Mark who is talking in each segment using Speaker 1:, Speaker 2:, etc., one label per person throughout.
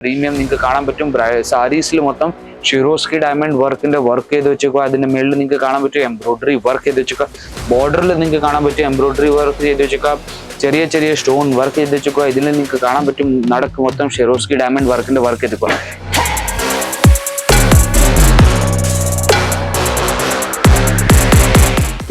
Speaker 1: Premium നിങ്ങൾക്ക് കാണാൻ പറ്റും. സാരീസിൽ മൊത്തം ഷിറോസ്കി ഡയമണ്ട് വർക്കിന്റെ വർക്ക് ചെയ്ത് വെച്ചേക്കുക അതിന്റെ മേളിൽ നിങ്ങൾക്ക് കാണാൻ പറ്റും എംബ്രോയിഡറി വർക്ക് ചെയ്ത് വെച്ചേക്കുക ബോർഡറിൽ നിങ്ങൾക്ക് കാണാൻ പറ്റും എംബ്രോയിഡറി വർക്ക് ചെയ്ത് വെച്ചേക്കുക ചെറിയ ചെറിയ സ്റ്റോൺ വർക്ക് ചെയ്ത് വെച്ചേക്കുക ഇതിൽ നിങ്ങൾക്ക് കാണാൻ പറ്റും നടക്ക് മൊത്തം ഷിറോസ്കി ഡയമണ്ട് വർക്കിന്റെ വർക്ക് ചെയ്തേക്കുക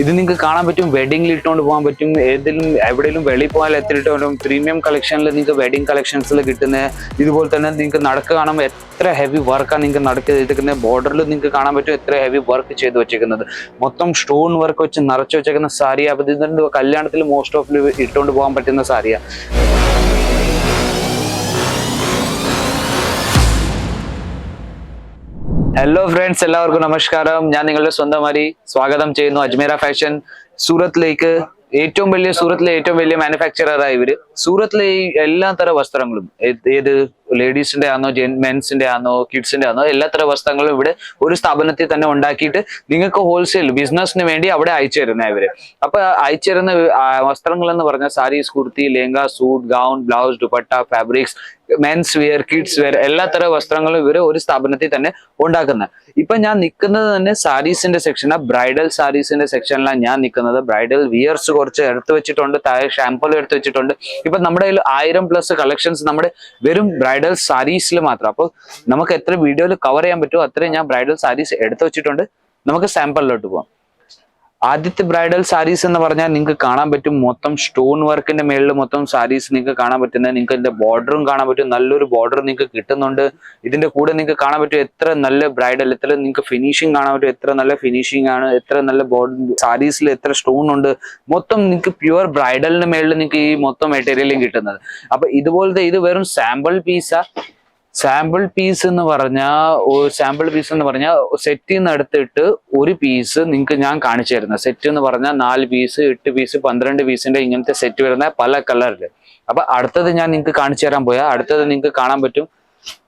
Speaker 1: ഇത് നിങ്ങൾക്ക് കാണാൻ പറ്റും. വെഡിങ്ങിൽ ഇട്ടുകൊണ്ട് പോകാൻ പറ്റും. ഏതെങ്കിലും എവിടെയെങ്കിലും വെളി പോയാൽ എത്തിയിട്ട് പ്രീമിയം കളക്ഷനിൽ നിങ്ങൾക്ക് വെഡിങ് കളക്ഷൻസിൽ കിട്ടുന്ന ഇതുപോലെ തന്നെ നിങ്ങൾക്ക് നടക്ക് കാണുമ്പോൾ എത്ര ഹെവി വർക്കാണ് നിങ്ങൾക്ക് നടക്ക് ചെയ്തിരിക്കുന്നത്. ബോർഡറിൽ നിങ്ങൾക്ക് കാണാൻ പറ്റും എത്ര ഹെവി വർക്ക് ചെയ്ത് വെച്ചിരിക്കുന്നത് മൊത്തം സ്റ്റോൺ വർക്ക് വെച്ച് നിറച്ച് വെച്ചേക്കുന്ന സാരിയാണ് അപ്പോൾ ഇതിന്റെ കല്യാണത്തിൽ മോസ്റ്റ് ഓഫ് ഇട്ടുകൊണ്ട് പോകാൻ പറ്റുന്ന സാരിയാണ് ഹലോ ഫ്രണ്ട്സ് എല്ലാവർക്കും നമസ്കാരം. ഞാൻ നിങ്ങളുടെ സ്വന്തം അരി സ്വാഗതം ചെയ്യുന്നു അജ്മീര ഫാഷൻ സൂറത്തിലേക്ക്. ഏറ്റവും വലിയ സൂറത്തിലെ ഏറ്റവും വലിയ മാനുഫാക്ചററായ ഇവർ. സൂറത്തിലെ എല്ലാ തരം വസ്ത്രങ്ങളും ഏത് ലേഡീസിന്റെ ആണോ മെൻസിന്റെ ആണോ കിഡ്സിന്റെ ആണോ എല്ലാ തരം വസ്ത്രങ്ങളും ഇവിടെ ഒരു സ്ഥാപനത്തിൽ തന്നെ ഉണ്ടാക്കിയിട്ട് നിങ്ങൾക്ക് ഹോൾസെയിൽ ബിസിനസ്സിന് വേണ്ടി അവിടെ അയച്ചു തരുന്ന ഇവർ. അപ്പൊ അയച്ചു തരുന്ന വസ്ത്രങ്ങൾ എന്ന് പറഞ്ഞാൽ saris kurti lehenga suit gown blouse dupatta fabrics men's wear kids wear എല്ലാ തരം വസ്ത്രങ്ങളും ഇവർ ഒരു സ്ഥാപനത്തിൽ തന്നെ ഉണ്ടാക്കുന്നത് ഇപ്പൊ ഞാൻ നിൽക്കുന്നത് തന്നെ സാരീസിന്റെ സെക്ഷനാണ് ബ്രൈഡൽ സാരീസിന്റെ സെക്ഷനിലാണ് ഞാൻ നിൽക്കുന്നത് ബ്രൈഡൽ വിയേഴ്സ് കുറച്ച് എടുത്തു വെച്ചിട്ടുണ്ട് താഴെ ഷാമ്പൂൾ എടുത്തു വെച്ചിട്ടുണ്ട്. ഇപ്പൊ നമ്മുടെ കയ്യിൽ ആയിരം പ്ലസ് കളക്ഷൻസ് നമ്മുടെ വെറും സാരീസിൽ മാത്രം. അപ്പോൾ നമുക്ക് എത്ര വീഡിയോയിൽ കവർ ചെയ്യാൻ പറ്റുമോ അത്രയും ഞാൻ ബ്രൈഡൽ സാരീസ് എടുത്തു വെച്ചിട്ടുണ്ട്. നമുക്ക് സാമ്പിളിലോട്ട് പോവാം. ആദ്യത്തെ ബ്രൈഡൽ സാരീസ് എന്ന് പറഞ്ഞാൽ നിങ്ങൾക്ക് കാണാൻ പറ്റും. മൊത്തം സ്റ്റോൺ വർക്കിന്റെ മേളിൽ മൊത്തം സാരീസ് നിങ്ങൾക്ക് കാണാൻ പറ്റുന്നത് നിങ്ങൾക്ക് ഇതിന്റെ ബോർഡറും കാണാൻ പറ്റും. നല്ലൊരു ബോർഡർ നിങ്ങൾക്ക് കിട്ടുന്നുണ്ട്. ഇതിന്റെ കൂടെ നിങ്ങൾക്ക് കാണാൻ പറ്റും എത്ര നല്ല ബ്രൈഡൽ എത്ര നിങ്ങൾക്ക് ഫിനിഷിംഗ് കാണാൻ പറ്റും എത്ര നല്ല ഫിനിഷിംഗ് ആണ് എത്ര നല്ല ബോർഡർ സാരീസിൽ എത്ര സ്റ്റോൺ ഉണ്ട്. മൊത്തം നിങ്ങൾക്ക് പ്യുവർ ബ്രൈഡലിന് മേളിൽ നിങ്ങൾക്ക് ഈ മൊത്തം മെറ്റീരിയലും കിട്ടുന്നത്. അപ്പൊ ഇതുപോലത്തെ ഇത് വെറും സാമ്പിൾ പീസാ സാമ്പിൾ പീസ് എന്ന് പറഞ്ഞാൽ സാമ്പിൾ പീസ് എന്ന് പറഞ്ഞാൽ സെറ്റിൽ നിന്ന് എടുത്തിട്ട് ഒരു പീസ് നിങ്ങൾക്ക് ഞാൻ കാണിച്ചു തരുന്നത് സെറ്റ് എന്ന് പറഞ്ഞാൽ നാല് പീസ് എട്ട് പീസ് പന്ത്രണ്ട് പീസിന്റെ ഇങ്ങനത്തെ സെറ്റ് വരുന്ന പല കളറിൽ അപ്പൊ അടുത്തത് ഞാൻ നിങ്ങൾക്ക് കാണിച്ചു തരാൻ പോയാൽ അടുത്തത് നിങ്ങൾക്ക് കാണാൻ പറ്റും.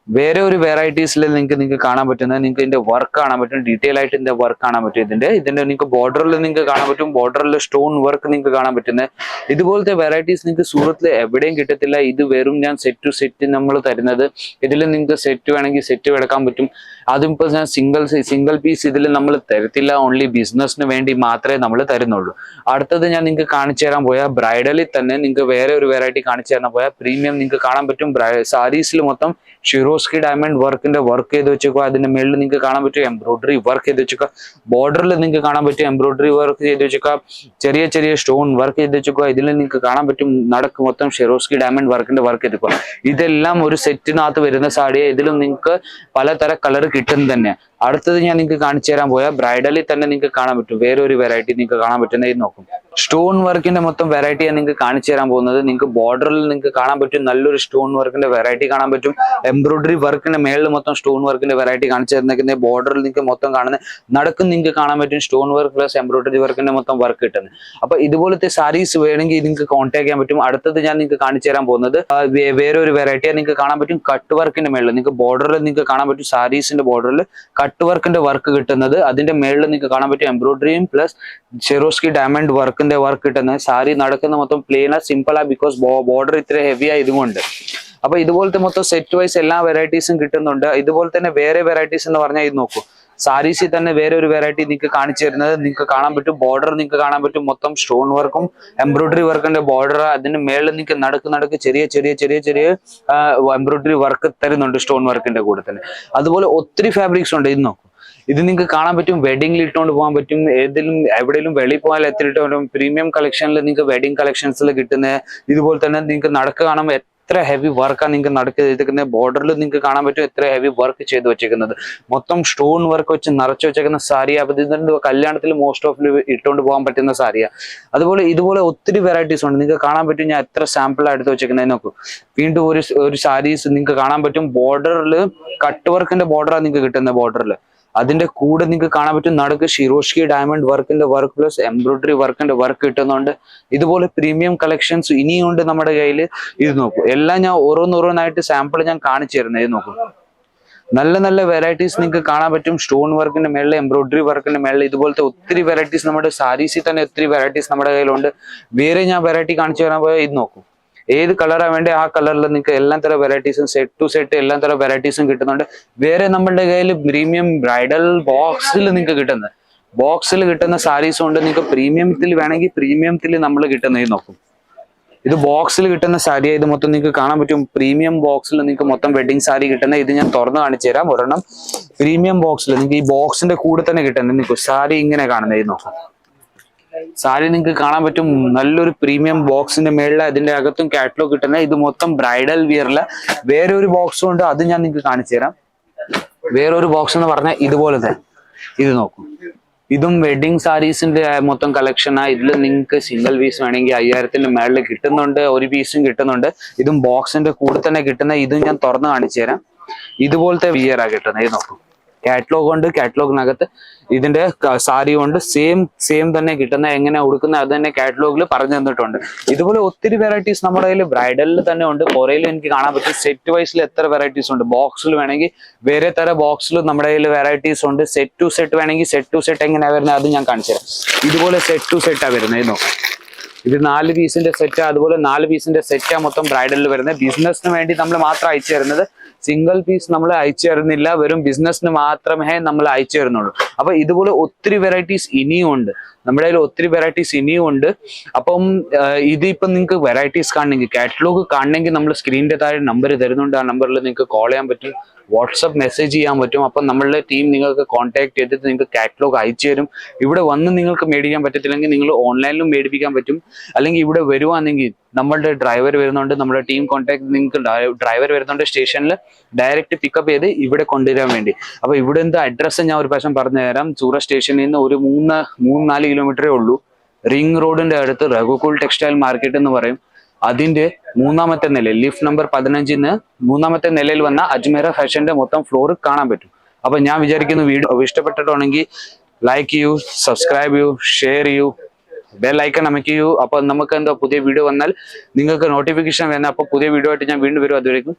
Speaker 1: വേറെ ഒരു വെറൈറ്റീസിൽ നിങ്ങൾക്ക് നിങ്ങൾക്ക് കാണാൻ പറ്റുന്നത് നിങ്ങൾക്ക് ഇതിന്റെ വർക്ക് കാണാൻ പറ്റും ഡീറ്റെയിൽ ആയിട്ട് ഇതിന്റെ വർക്ക് കാണാൻ പറ്റും. ഇതിന്റെ ഇതിന്റെ നിങ്ങൾക്ക് ബോർഡറിൽ നിങ്ങൾക്ക് കാണാൻ പറ്റും ബോർഡറിൽ സ്റ്റോൺ വർക്ക് നിങ്ങൾക്ക് കാണാൻ പറ്റുന്നത് ഇതുപോലത്തെ വെറൈറ്റീസ് നിങ്ങൾക്ക് സൂറത്തിൽ എവിടെയും കിട്ടത്തില്ല. ഇത് വെറും ഞാൻ സെറ്റ് ടു സെറ്റ് നമ്മൾ തരുന്നത്. ഇതിൽ നിങ്ങൾക്ക് സെറ്റ് വേണമെങ്കിൽ സെറ്റ് എടുക്കാൻ പറ്റും. അതും ഇപ്പോൾ ഞാൻ സിംഗിൾ സിംഗിൾ പീസ് ഇതിൽ നമ്മൾ തരത്തില്ല. ഓൺലി ബിസിനസ്സിന് വേണ്ടി മാത്രമേ നമ്മൾ തരുന്നുള്ളൂ. അടുത്തത് ഞാൻ നിങ്ങൾക്ക് കാണിച്ചു തരാൻ പോയാൽ ബ്രൈഡലിൽ തന്നെ നിങ്ങൾക്ക് വേറെ ഒരു വെറൈറ്റി കാണിച്ചു തരാൻ പോയാൽ പ്രീമിയം നിങ്ങൾക്ക് കാണാൻ പറ്റും. സാരീസിൽ മൊത്തം ഷിറോസ്കി ഡയമണ്ട് വർക്കിന്റെ വർക്ക് ചെയ്ത് വെച്ചേക്കുക അതിന്റെ മേളിൽ നിങ്ങൾക്ക് കാണാൻ പറ്റും എംബ്രോയിഡറി വർക്ക് ചെയ്ത് വെച്ചേക്കുക ബോർഡറിൽ നിങ്ങൾക്ക് കാണാൻ പറ്റും എംബ്രോയിഡറി വർക്ക് ചെയ്ത് വെച്ചേക്കുക ചെറിയ ചെറിയ സ്റ്റോൺ വർക്ക് ചെയ്ത് വെച്ചേക്കുക ഇതിൽ നിങ്ങൾക്ക് കാണാൻ പറ്റും നടക്ക് മൊത്തം ഷെറോസ്കി ഡയമണ്ട് വർക്കിന്റെ വർക്ക് ചെയ്തേക്കുക ഇതെല്ലാം ഒരു സെറ്റിനകത്ത് വരുന്ന സാഡിയെ ഇതിലും നിങ്ങൾക്ക് പലതര കളർ കിട്ടും തന്നെ അടുത്തത് ഞാൻ നിങ്ങൾക്ക് കാണിച്ചു തരാൻ പോയാൽ ബ്രൈഡലിൽ തന്നെ നിങ്ങൾക്ക് കാണാൻ പറ്റും വേറെ ഒരു വെറൈറ്റി നിങ്ങൾക്ക് കാണാൻ പറ്റുന്ന ഇത് നോക്കും. സ്റ്റോൺ വർക്കിന്റെ മൊത്തം വെറൈറ്റി ഞാൻ നിങ്ങൾക്ക് കാണിച്ചു തരാൻ പോകുന്നത്. നിങ്ങൾക്ക് ബോർഡറിൽ നിങ്ങൾക്ക് കാണാൻ പറ്റും നല്ലൊരു സ്റ്റോൺ വർക്കിന്റെ വെറൈറ്റി കാണാൻ പറ്റും. എംബ്രോയിഡറി വർക്കിന്റെ മേളിൽ മൊത്തം സ്റ്റോൺ വർക്കിന്റെ വെറൈറ്റി കാണിച്ചു തരുന്ന ബോർഡറിൽ നിങ്ങൾക്ക് മൊത്തം കാണുന്നത് നടക്കും നിങ്ങൾക്ക് കാണാൻ പറ്റും സ്റ്റോൺ വർക്ക് പ്ലസ് എംബ്രോയിഡറി വർക്കിന്റെ മൊത്തം വർക്ക് കിട്ടുന്നത്. അപ്പൊ ഇതുപോലത്തെ സാരീസ് വേണമെങ്കിൽ നിങ്ങൾക്ക് കോൺടാക്ട് ചെയ്യാൻ പറ്റും. അടുത്തത് ഞാൻ നിങ്ങൾക്ക് കാണിച്ചു തരാൻ പോകുന്നത് വേറെ ഒരു വെറൈറ്റി നിങ്ങൾക്ക് കാണാൻ പറ്റും. കട്ട് വർക്കിന്റെ മേളിൽ നിങ്ങൾക്ക് ബോർഡറിൽ നിങ്ങൾക്ക് കാണാൻ പറ്റും സാരീസിന്റെ ബോർഡറിൽ കട്ട് വർക്കിന്റെ വർക്ക് കിട്ടുന്നത്. അതിന്റെ മേളിൽ നിങ്ങൾക്ക് കാണാൻ പറ്റും എംബ്രോയിഡറിയും പ്ലസ് ചെറോസ്കി ഡയമണ്ട് വർക്കിന്റെ വർക്ക് കിട്ടുന്നത്. സാരി നടക്കുന്ന മൊത്തം പ്ലെയിൻ സിമ്പിളാ ബിക്കോസ് ബോർഡർ ഇത്ര ഹെവി ആയതുകൊണ്ട് അപ്പൊ ഇതുപോലത്തെ മൊത്തം സെറ്റ് വൈസ് എല്ലാ വെറൈറ്റീസും കിട്ടുന്നുണ്ട്. ഇതുപോലെ തന്നെ വേറെ വെറൈറ്റീസ് എന്ന് പറഞ്ഞാൽ ഇത് നോക്കൂ. സാരീസിൽ തന്നെ വേറെ ഒരു വെറൈറ്റി നിങ്ങൾക്ക് കാണിച്ചു തരുന്നത് നിങ്ങൾക്ക് കാണാൻ പറ്റും. ബോർഡർ നിങ്ങൾക്ക് കാണാൻ പറ്റും. മൊത്തം സ്റ്റോൺ വർക്കും എംബ്രോയിഡറി വർക്കിന്റെ ബോർഡർ അതിന് മേളിൽ നിങ്ങൾക്ക് നടക്ക് നടക്ക് ചെറിയ ചെറിയ ചെറിയ ചെറിയ എംബ്രോയിഡറി വർക്ക് തരുന്നുണ്ട് സ്റ്റോൺ വർക്കിന്റെ കൂടെ തന്നെ. അതുപോലെ ഒത്തിരി ഫാബ്രിക്സ് ഉണ്ട്. ഇത് നോക്കൂ. ഇത് നിങ്ങൾക്ക് കാണാൻ പറ്റും. വെഡിങ്ങിൽ ഇട്ടുകൊണ്ട് പോകാൻ പറ്റും. ഏതെങ്കിലും എവിടെയെങ്കിലും വെളി പോയാൽ എത്തിയിട്ട് പ്രീമിയം കളക്ഷനിൽ നിങ്ങൾക്ക് വെഡിങ് കളക്ഷൻസിൽ കിട്ടുന്ന ഇതുപോലെ തന്നെ നിങ്ങൾക്ക് നടക്ക് കാണുമ്പോൾ എത്ര ഹെവി വർക്കാണ് നിങ്ങൾക്ക് നടക്ക് ചെയ്തിരിക്കുന്നത്. ബോർഡറിൽ നിങ്ങൾക്ക് കാണാൻ പറ്റും എത്ര ഹെവി വർക്ക് ചെയ്ത് വെച്ചിരിക്കുന്നത് മൊത്തം സ്റ്റോൺ വർക്ക് വെച്ച് നിറച്ച് വെച്ചേക്കുന്ന സാരി അപ്പൊ ഇതിന്റെ കല്യാണത്തിൽ മോസ്റ്റ് ഓഫ് ഇട്ടുകൊണ്ട് പോകാൻ പറ്റുന്ന സാരിയാണ് അതുപോലെ ഇതുപോലെ ഒത്തിരി വെറൈറ്റീസ് ഉണ്ട്. നിങ്ങൾക്ക് കാണാൻ പറ്റും ഞാൻ എത്ര സാമ്പിൾ എടുത്ത് വെച്ചേക്കുന്നത് നോക്കൂ. വീണ്ടും ഒരു ഒരു സാരീസ് നിങ്ങൾക്ക് കാണാൻ പറ്റും. ബോർഡറിൽ കട്ട് വർക്കിന്റെ ബോർഡറാണ് നിങ്ങൾക്ക് കിട്ടുന്നത് ബോർഡറിൽ അതിന്റെ കൂടെ നിങ്ങൾക്ക് കാണാൻ പറ്റും നടുക്ക് ഷിറോഷ്കി ഡയമണ്ട് വർക്കിന്റെ വർക്ക് പ്ലസ് എംബ്രോയിഡറി വർക്കിന്റെ വർക്ക് കിട്ടുന്നുണ്ട്. ഇതുപോലെ പ്രീമിയം കളക്ഷൻസ് ഇനിയുണ്ട് നമ്മുടെ കയ്യിൽ ഇത് നോക്കൂ. എല്ലാം ഞാൻ ഓരോന്നോരോന്നായിട്ട് സാമ്പിൾ ഞാൻ കാണിച്ചു തരുന്നത് ഇത് നോക്കൂ. നല്ല നല്ല വെറൈറ്റീസ് നിങ്ങൾക്ക് കാണാൻ പറ്റും. സ്റ്റോൺ വർക്കിന്റെ മേളിൽ എംബ്രോയിഡറി വർക്കിന്റെ മേളിൽ ഇതുപോലത്തെ ഒത്തിരി വെറൈറ്റീസ് നമ്മുടെ സാരീസിൽ തന്നെ ഒത്തിരി വെറൈറ്റീസ് നമ്മുടെ കയ്യിലുണ്ട്. വേറെ ഞാൻ വെറൈറ്റി കാണിച്ചു തരാൻ പോയാൽ ഇത് നോക്കൂ. ഏത് കളറാ വേണ്ടത് ആ കളറിൽ നിങ്ങൾക്ക് എല്ലാ തരം വെറൈറ്റീസും സെറ്റ് ടു സെറ്റ് എല്ലാ തരം വെറൈറ്റീസും കിട്ടുന്നുണ്ട്. വേറെ നമ്മളുടെ കയ്യിൽ പ്രീമിയം ബ്രൈഡൽ ബോക്സിൽ നിങ്ങൾക്ക് കിട്ടുന്നത് ബോക്സിൽ കിട്ടുന്ന സാരീസ് ഉണ്ട് നിങ്ങൾക്ക് പ്രീമിയത്തിൽ വേണമെങ്കിൽ പ്രീമിയത്തിൽ നമ്മൾ കിട്ടുന്നത് നോക്കും. ഇത് ബോക്സിൽ കിട്ടുന്ന സാരി ഇത് മൊത്തം നിങ്ങൾക്ക് കാണാൻ പറ്റും. പ്രീമിയം ബോക്സിൽ നിങ്ങൾക്ക് മൊത്തം വെഡിങ് സാരി കിട്ടുന്ന. ഇത് ഞാൻ തുറന്ന് കാണിച്ചു തരാം. ഒരെണ്ണം. പ്രീമിയം ബോക്സിൽ നിങ്ങൾക്ക് ഈ ബോക്സിന്റെ കൂടെ തന്നെ കിട്ടുന്നത് നിങ്ങൾക്ക് സാരി ഇങ്ങനെ കാണുന്നത് നോക്കാം. സാരി നിങ്ങൾക്ക് കാണാൻ പറ്റും. നല്ലൊരു പ്രീമിയം ബോക്സിന്റെ മേളിൽ അതിന്റെ അകത്തും കാറ്റലോഗ് കിട്ടുന്ന. ഇത് മൊത്തം ബ്രൈഡൽ വിയറിൽ വേറെ ഒരു ബോക്സും ഉണ്ട്. അത് ഞാൻ നിങ്ങൾക്ക് കാണിച്ചു തരാം. വേറൊരു ബോക്സ് എന്ന് പറഞ്ഞാൽ ഇതുപോലത്തെ ഇത് നോക്കൂ. ഇതും വെഡിങ് സാരീസിന്റെ മൊത്തം കളക്ഷനാ ഇതിൽ നിങ്ങൾക്ക് സിംഗിൾ പീസ് വേണമെങ്കിൽ അയ്യായിരത്തിന്റെ മേളിൽ കിട്ടുന്നുണ്ട്. ഒരു പീസും കിട്ടുന്നുണ്ട്. ഇതും ബോക്സിന്റെ കൂടെ തന്നെ കിട്ടുന്ന. ഇതും ഞാൻ തുറന്ന് കാണിച്ചു തരാം. ഇതുപോലത്തെ വിയറാ കിട്ടുന്നത് ഇത് നോക്കൂ. കാറ്റലോഗ് ഉണ്ട് കാറ്റലോഗിനകത്ത് ഇതിന്റെ സാരി കൊണ്ട് സെയിം സെയിം തന്നെ കിട്ടുന്ന എങ്ങനെ ഉടുക്കുന്ന അത് തന്നെ കാറ്റലോഗിൽ പറഞ്ഞു തന്നിട്ടുണ്ട്. ഇതുപോലെ ഒത്തിരി വെറൈറ്റീസ് നമ്മുടെ കയ്യിൽ ബ്രൈഡലിൽ തന്നെ ഉണ്ട്. പുറയിൽ എനിക്ക് കാണാൻ പറ്റും. സെറ്റ് വൈസിൽ എത്ര വെറൈറ്റീസ് ഉണ്ട്? ബോക്സിൽ വേണമെങ്കിൽ വേറെ തര ബോക്സിൽ നമ്മുടെ കയ്യിൽ വെറൈറ്റീസ് ഉണ്ട്. സെറ്റ് ടു സെറ്റ് വേണമെങ്കിൽ സെറ്റ് ടു സെറ്റ് എങ്ങനെയാണ് വരുന്നത്? അത് ഞാൻ കാണിച്ചു തരാം ഇതുപോലെ സെറ്റ് ടു സെറ്റാണ് വരുന്നത്. നോക്കാം ഇത് നാല് പീസിന്റെ സെറ്റ് അതുപോലെ നാല് പീസിന്റെ സെറ്റാ മൊത്തം ബ്രൈഡലിൽ വരുന്നത്. ബിസിനസ്സിന് വേണ്ടി നമ്മൾ മാത്രം അയച്ചു തരുന്നത്. സിംഗിൾ പീസ് നമ്മൾ അയച്ചു തരുന്നില്ല. വെറും ബിസിനസ്സിന് മാത്രമേ നമ്മൾ അയച്ചു തരുന്നുള്ളൂ. അപ്പൊ ഇതുപോലെ ഒത്തിരി വെറൈറ്റീസ് ഇനിയും ഉണ്ട്. നമ്മുടെ കയ്യിൽ ഒത്തിരി വെറൈറ്റീസ് ഇനിയും ഉണ്ട്. അപ്പം ഇതിപ്പം നിങ്ങൾക്ക് വെറൈറ്റീസ് കാണണമെങ്കിൽ കാറ്റലോഗ് കാണണമെങ്കിൽ നമ്മൾ സ്ക്രീനിന്റെ താഴെ നമ്പർ തരുന്നുണ്ട്. ആ നമ്പറിൽ നിങ്ങൾക്ക് കോൾ ചെയ്യാൻ പറ്റും. വാട്സപ്പ് മെസ്സേജ് ചെയ്യാൻ പറ്റും. അപ്പം നമ്മളുടെ ടീം നിങ്ങൾക്ക് കോൺടാക്ട് ചെയ്തിട്ട് നിങ്ങൾക്ക് കാറ്റലോഗ് അയച്ചു തരും. ഇവിടെ വന്ന് നിങ്ങൾക്ക് മേടിക്കാൻ പറ്റത്തില്ലെങ്കിൽ നിങ്ങൾ ഓൺലൈനിലും മേടിപ്പിക്കാൻ പറ്റും. അല്ലെങ്കിൽ ഇവിടെ വരുവാണെങ്കിൽ നമ്മളുടെ ഡ്രൈവർ വരുന്നുണ്ട് നമ്മുടെ ടീം കോൺടാക്ട് നിങ്ങൾക്ക് ഡ്രൈവർ വരുന്നുണ്ട് സ്റ്റേഷനിൽ ഡയറക്റ്റ് പിക്കപ്പ് ചെയ്ത് ഇവിടെ കൊണ്ടുവരാൻ വേണ്ടി. അപ്പോൾ ഇവിടെ എന്ത് അഡ്രസ്സ് ഞാൻ ഒരു പ്രാവശ്യം പറഞ്ഞു തരാം ചൂറ സ്റ്റേഷനിൽ നിന്ന് ഒരു മൂന്ന് മൂന്ന് നാല് കിലോമീറ്ററേ ഉള്ളൂ. റിംഗ് റോഡിന്റെ അടുത്ത് രഘുകുൽ ടെക്സ്റ്റൈൽ മാർക്കറ്റ് എന്ന് പറയും. അതിന്റെ മൂന്നാമത്തെ നിലയിൽ ലിഫ്റ്റ് നമ്പർ പതിനഞ്ചിന് മൂന്നാമത്തെ നിലയിൽ വന്ന അജ്മേര ഫാഷന്റെ മൊത്തം ഫ്ലോർ കാണാൻ പറ്റും. അപ്പൊ ഞാൻ വിചാരിക്കുന്നു വീഡിയോ ഇഷ്ടപ്പെട്ടിട്ടുണ്ടെങ്കിൽ ലൈക്ക് ചെയ്യൂ സബ്സ്ക്രൈബ് ചെയ്യൂ ഷെയർ ചെയ്യൂ ബെൽ ഐക്കൺ അമയ്ക്കൂ. അപ്പൊ നമുക്ക് എന്താ പുതിയ വീഡിയോ വന്നാൽ നിങ്ങൾക്ക് നോട്ടിഫിക്കേഷൻ വരുന്ന അപ്പൊ പുതിയ വീഡിയോ ആയിട്ട് ഞാൻ വീണ്ടും വരും. അതുവരേക്കും